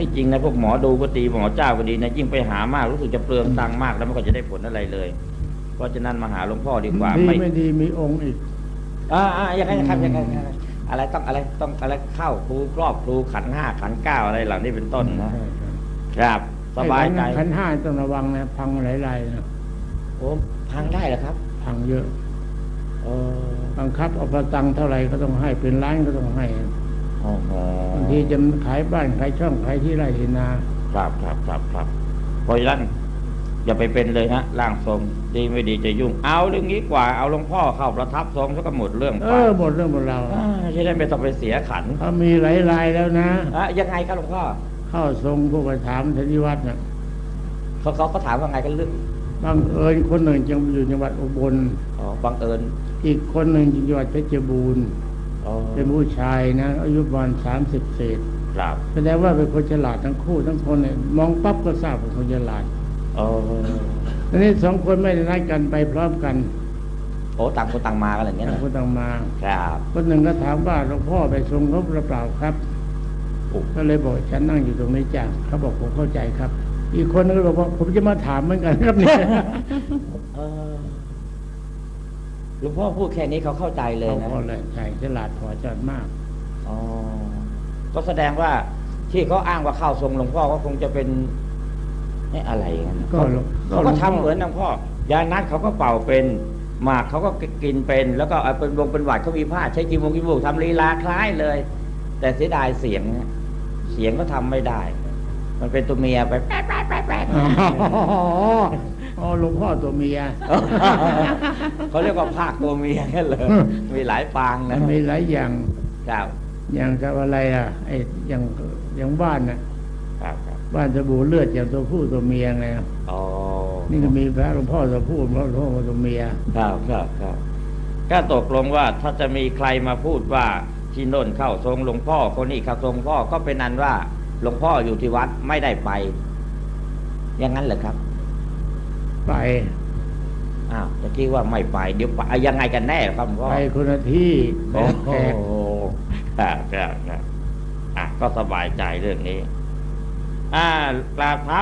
ที่จริงนะพวกหมอดูก็ดีหมอเจ้าก็ดีนะยิ่งไปหามากรู้สึกจะเปลืองตังค์มากแล้วไม่ค่อยจะได้ผลอะไรเลย เพราะฉะนั้นมาหาหลวงพ่อดีกว่าดีไม่ไม่ดีมีองค์อีกอ่าอ่ายังไงนะครับยังไงยังไงอะไรต้องอะไรต้องอะไรเข้าครูครอบครูขันห้าขันเก้าอะไรเหล่านี้เป็นต้นนะครับสบายใจไอ้ขันห้าต้องระวังนะพังหลายๆนะโอ้พังได้เหรอครับ พังเยอะเออบังคับเอาประตังค์เท่าไหร่ก็ต้องให้เป็นล้านก็ต้องให้โอ้โห บางทีจะขายบ้านขายช่องขายที่ไร่ที่นา ครับครับครับครับเพราะฉะนั้นอย่าไปเป็นเลยฮะร่างทรงดีไม่ดีจะยุ่ง เอาเรื่องนี้กว่าเอาหลวงพ่อเข้าประทับทรงแล้วก็หมดเรื่องเอไปอหมดเรื่องหมดราวอ่าจะได้ไม่ต้องไปเสียขันเขามีหลายรายแล้วนะอะยังไงครับหลวงพ่อเข้าทรงผู้ประถามธนิวัฒน์นะเขาเขาเขาถามว่าไงกันเรื่องบังเอิญคนหนึ่งจังอยู่จังหวัดอุบลอ๋อบังเอิญอีกคนหนึ่งอยู่จังหวัดเพชรบูรณ์อ๋อ เป็นผู้ชายนะ อายุประมาณสามสิบเศษครับแสดงว่าเป็นคนฉลาดทั้งคู่ทั้งคนเนี่ยมองปั๊บก็ทราบเป็นคนฉลาดอ๋อทีนี้สองคนไม่ได้นัดกันไปพร้อมกันโอ้ต่างคนต่างมากันอะไรอย่างเงี้ยต่างนะคนต่างมา ครับคนหนึ่งก็ถามว่าหลวงพ่อไปทรงเขาหรือเปล่าครับโอ้ก็เลยบอกฉันนั่งอยู่ตรงนี้จ้ะเขาบอกผมเข้าใจครับ อีกคนนึงก็บอกว่าผมจะมาถามเหมือนกันครับเนี่ยเออ หลวงพ่อพูดแค่นี้เขาเข้าใจเลยเขานะก็เลยใช่ฉลาดพอจอดมากอ๋อก็แสดงว่าที่เขาอ้างว่าเข้าทรงหลวงพ่อก็คงจะเป็นเอ๊ะอะไรอย่างนั้นก็เขาหลวงเขาก็ทำเหมือนหลวงพ่อยานัดเขาก็เป่าเป็นหมากเขาก็กินเป็นแล้วก็เอาเป็นวงเป็นหวัดเขามีผ้าใช้กิมวงกิมวงทำลีลาคล้ายเลย แต่เสียดายเสียงเนี่ยเสียงก็ทำไม่ได้ มันเป็นตัวเมียไปแป๊ะแป๊ะแป๊ะแป๊ะ อ๋ออ๋อหลวงพ่อตัวเมีย เขาเรียกว่าภาคตัวเมียกันเลยมีหลายปางมันะนมีหลายอย่างครับอย่างกับอะไรอะไอ้อย่างอย่างบ้านน่ะครับครับบ้านสบู่เลือดอย่างตัวผู้ตัวเมียไงอ๋อนี่ก็มีพระหลวงพ่อตัวผู้หลวงพ่อตัวเมียครับครับครับก็ตกลงว่าถ้าจะมีใครมาพูดว่าที่โน่นเข้าทรงหลวงพ่อคนนี้เข้าทรงพ่อก็เป็นนั้นว่าหลวงพ่ออยู่ที่วัดไม่ได้ไป อย่างนั้นเหรอครับ ไปอ้าวตะกี้ว่าไม่ไป เดี๋ยวไปยังไงกันแน่ครับหลวงพ่อไปคนละที่แบโอ้บโหแขกครับครับครับอะก็สบายใจเรื่องนี้ อ่ากราบเท้า